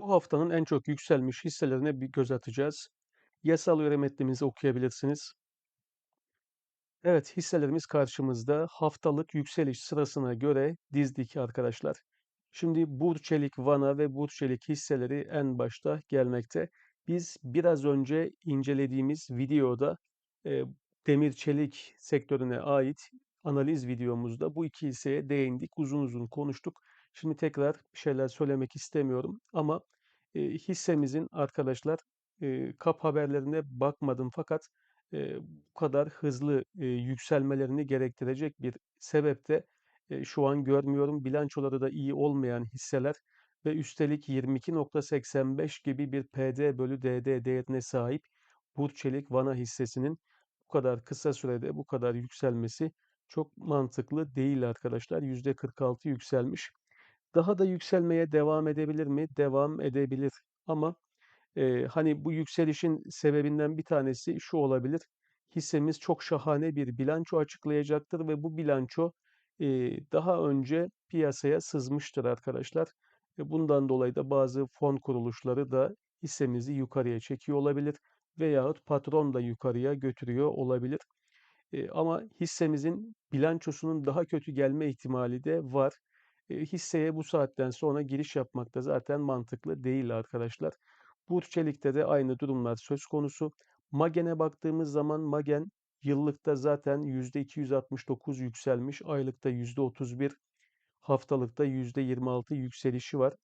Bu haftanın en çok yükselmiş hisselerine bir göz atacağız. Yasal metnimizi okuyabilirsiniz. Evet, hisselerimiz karşımızda haftalık yükseliş sırasına göre dizdik arkadaşlar. Şimdi Burçelik, Vana ve Burçelik hisseleri en başta gelmekte. Biz biraz önce incelediğimiz videoda e, demir çelik sektörüne ait analiz videomuzda bu iki hisseye değindik, uzun uzun konuştuk. Şimdi tekrar bir şeyler söylemek istemiyorum ama e, hissemizin arkadaşlar e, kap haberlerine bakmadım fakat e, bu kadar hızlı e, yükselmelerini gerektirecek bir sebep de e, şu an görmüyorum. Bilançoları da iyi olmayan hisseler ve üstelik 22.85 gibi bir PD bölü DD değerine sahip Burçelik Vana hissesinin bu kadar kısa sürede bu kadar yükselmesi çok mantıklı değil arkadaşlar. %46 yükselmiş. Daha da yükselmeye devam edebilir mi? Devam edebilir. Ama e, hani bu yükselişin sebebinden bir tanesi şu olabilir. Hissemiz çok şahane bir bilanço açıklayacaktır ve bu bilanço e, daha önce piyasaya sızmıştır arkadaşlar. E, bundan dolayı da bazı fon kuruluşları da hissemizi yukarıya çekiyor olabilir veyahut patron da yukarıya götürüyor olabilir. E, ama hissemizin bilançosunun daha kötü gelme ihtimali de var. Hisseye bu saatten sonra giriş yapmak da zaten mantıklı değil arkadaşlar. Burçelik'te de aynı durumlar söz konusu. Magen'e baktığımız zaman Magen yıllıkta zaten %269 yükselmiş, aylıkta %31, haftalıkta %26 yükselişi var.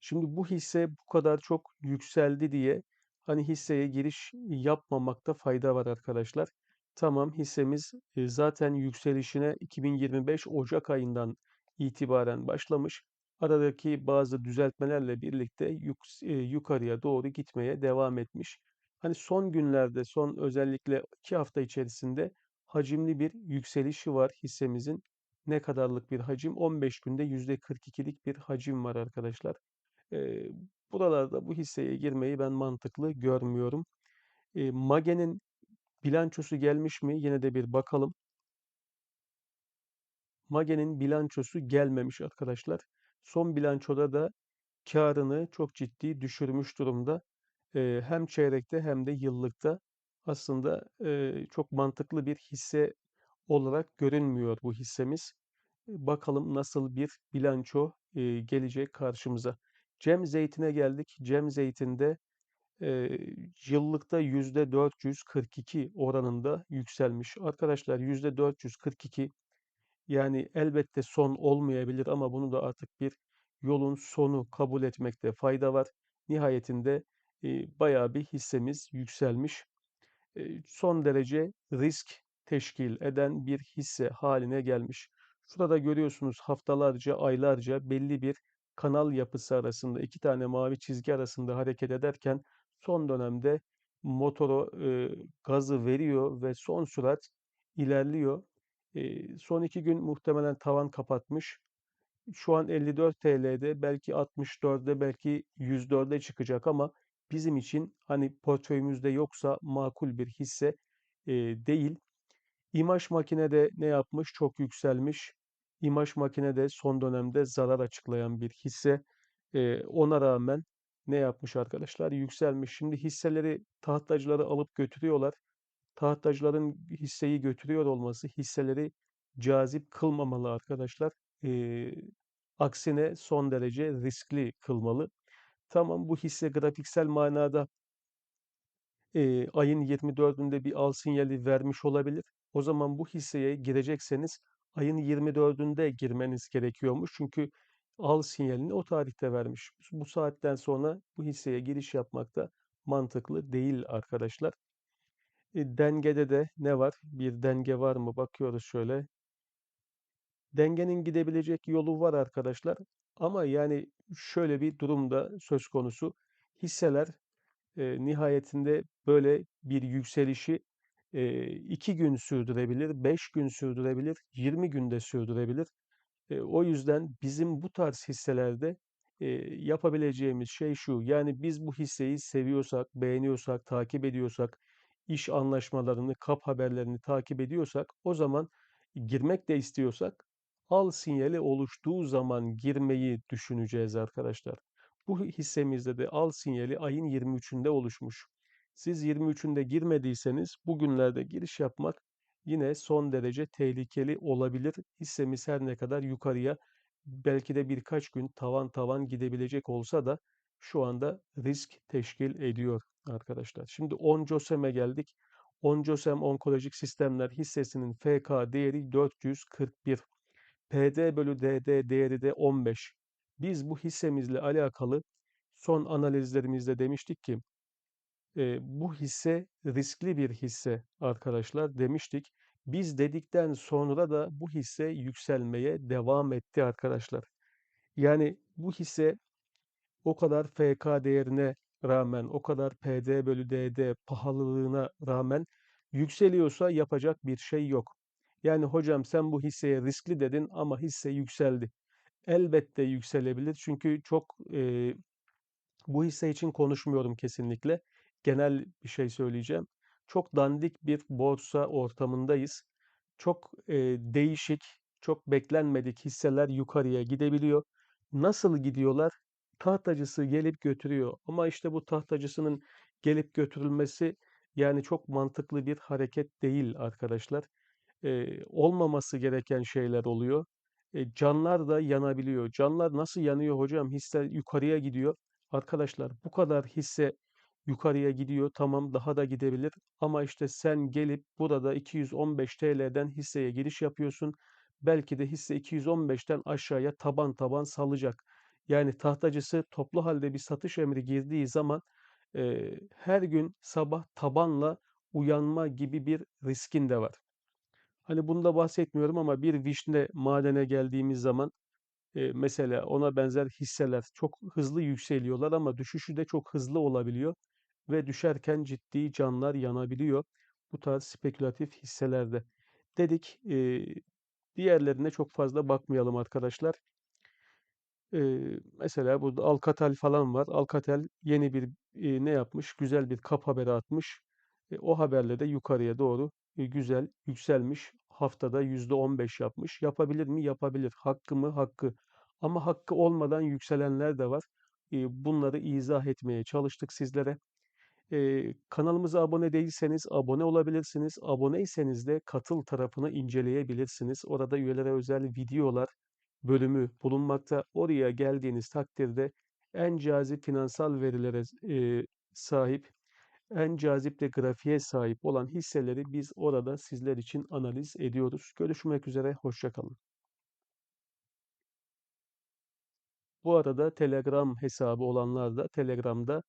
Şimdi bu hisse bu kadar çok yükseldi diye hani hisseye giriş yapmamakta fayda var arkadaşlar. Tamam hissemiz zaten yükselişine 2025 Ocak ayından itibaren başlamış. Aradaki bazı düzeltmelerle birlikte yuk, yukarıya doğru gitmeye devam etmiş. Hani son günlerde, son özellikle iki hafta içerisinde hacimli bir yükselişi var hissemizin. Ne kadarlık bir hacim? 15 günde %42'lik bir hacim var arkadaşlar. E, buralarda bu hisseye girmeyi ben mantıklı görmüyorum. E, Mage'nin bilançosu gelmiş mi? Yine de bir bakalım. Mage'nin bilançosu gelmemiş arkadaşlar. Son bilançoda da karını çok ciddi düşürmüş durumda. Hem çeyrekte hem de yıllıkta aslında çok mantıklı bir hisse olarak görünmüyor bu hissemiz. Bakalım nasıl bir bilanço gelecek karşımıza. Cem Zeytin'e geldik. Cem Zeytin'de e, yıllıkta %442 oranında yükselmiş. Arkadaşlar %442 yani elbette son olmayabilir ama bunu da artık bir yolun sonu kabul etmekte fayda var. Nihayetinde e, bayağı bir hissemiz yükselmiş. E, son derece risk teşkil eden bir hisse haline gelmiş. Şurada görüyorsunuz haftalarca, aylarca belli bir kanal yapısı arasında, iki tane mavi çizgi arasında hareket ederken son dönemde motoru e, gazı veriyor ve son sürat ilerliyor. E, son iki gün muhtemelen tavan kapatmış. Şu an 54 TL'de belki 64'de belki 104'e çıkacak ama bizim için hani portföyümüzde yoksa makul bir hisse e, değil. İmaj makinede ne yapmış? Çok yükselmiş. İmaj makinede son dönemde zarar açıklayan bir hisse. E, ona rağmen ne yapmış arkadaşlar? Yükselmiş. Şimdi hisseleri tahtacıları alıp götürüyorlar. Tahtacıların hisseyi götürüyor olması hisseleri cazip kılmamalı arkadaşlar. E, aksine son derece riskli kılmalı. Tamam bu hisse grafiksel manada e, ayın 24'ünde bir al sinyali vermiş olabilir. O zaman bu hisseye girecekseniz ayın 24'ünde girmeniz gerekiyormuş. Çünkü al sinyalini o tarihte vermiş. Bu saatten sonra bu hisseye giriş yapmak da mantıklı değil arkadaşlar. E, dengede de ne var? Bir denge var mı? Bakıyoruz şöyle. Dengenin gidebilecek yolu var arkadaşlar. Ama yani şöyle bir durumda söz konusu. Hisseler e, nihayetinde böyle bir yükselişi e, iki gün sürdürebilir, beş gün sürdürebilir, 20 günde sürdürebilir. E, o yüzden bizim bu tarz hisselerde e, yapabileceğimiz şey şu. Yani biz bu hisseyi seviyorsak, beğeniyorsak, takip ediyorsak, iş anlaşmalarını, kap haberlerini takip ediyorsak, o zaman girmek de istiyorsak al sinyali oluştuğu zaman girmeyi düşüneceğiz arkadaşlar. Bu hissemizde de al sinyali ayın 23'ünde oluşmuş. Siz 23'ünde girmediyseniz bugünlerde giriş yapmak yine son derece tehlikeli olabilir. Hissemiz her ne kadar yukarıya belki de birkaç gün tavan tavan gidebilecek olsa da şu anda risk teşkil ediyor arkadaşlar. Şimdi Oncosem'e geldik. Oncosem Onkolojik Sistemler hissesinin FK değeri 441. PD bölü DD değeri de 15. Biz bu hissemizle alakalı son analizlerimizde demiştik ki e, bu hisse riskli bir hisse arkadaşlar demiştik. Biz dedikten sonra da bu hisse yükselmeye devam etti arkadaşlar. Yani bu hisse o kadar FK değerine rağmen, o kadar PD bölü DD pahalılığına rağmen yükseliyorsa yapacak bir şey yok. Yani hocam sen bu hisseye riskli dedin ama hisse yükseldi. Elbette yükselebilir çünkü çok e, bu hisse için konuşmuyorum kesinlikle. Genel bir şey söyleyeceğim. Çok dandik bir borsa ortamındayız. Çok e, değişik, çok beklenmedik hisseler yukarıya gidebiliyor. Nasıl gidiyorlar? Tahtacısı gelip götürüyor. Ama işte bu tahtacısının gelip götürülmesi yani çok mantıklı bir hareket değil arkadaşlar. E, olmaması gereken şeyler oluyor. E, canlar da yanabiliyor. Canlar nasıl yanıyor hocam? Hisse yukarıya gidiyor. Arkadaşlar bu kadar hisse yukarıya gidiyor. Tamam daha da gidebilir. Ama işte sen gelip burada 215 TL'den hisseye giriş yapıyorsun. Belki de hisse 215'ten aşağıya taban taban salacak. Yani tahtacısı toplu halde bir satış emri girdiği zaman e, her gün sabah tabanla uyanma gibi bir riskin de var. Hani bunda bahsetmiyorum ama bir vişne madene geldiğimiz zaman e, mesela ona benzer hisseler çok hızlı yükseliyorlar ama düşüşü de çok hızlı olabiliyor ve düşerken ciddi canlar yanabiliyor bu tarz spekülatif hisselerde. Dedik e, diğerlerine çok fazla bakmayalım arkadaşlar. E, mesela burada Alcatel falan var. Alcatel yeni bir e, ne yapmış? Güzel bir kap haberi atmış. E, o haberle de yukarıya doğru e, güzel yükselmiş. Haftada %15 yapmış. Yapabilir mi? Yapabilir. Hakkı mı? Hakkı. Ama hakkı olmadan yükselenler de var. E, bunları izah etmeye çalıştık sizlere. Ee, kanalımıza abone değilseniz abone olabilirsiniz. Aboneyseniz de katıl tarafını inceleyebilirsiniz. Orada üyelere özel videolar bölümü bulunmakta. Oraya geldiğiniz takdirde en cazip finansal verilere e, sahip, en cazip de grafiğe sahip olan hisseleri biz orada sizler için analiz ediyoruz. Görüşmek üzere, hoşçakalın. Bu arada Telegram hesabı olanlar da Telegram'da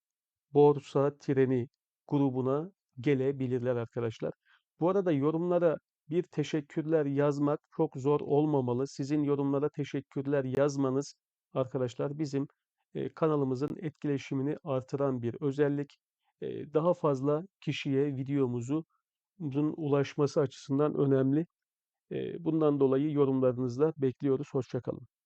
Borsa Treni grubuna gelebilirler arkadaşlar. Bu arada yorumlara bir teşekkürler yazmak çok zor olmamalı. Sizin yorumlara teşekkürler yazmanız arkadaşlar bizim e, kanalımızın etkileşimini artıran bir özellik. E, daha fazla kişiye videomuzun ulaşması açısından önemli. E, bundan dolayı yorumlarınızla bekliyoruz. Hoşçakalın.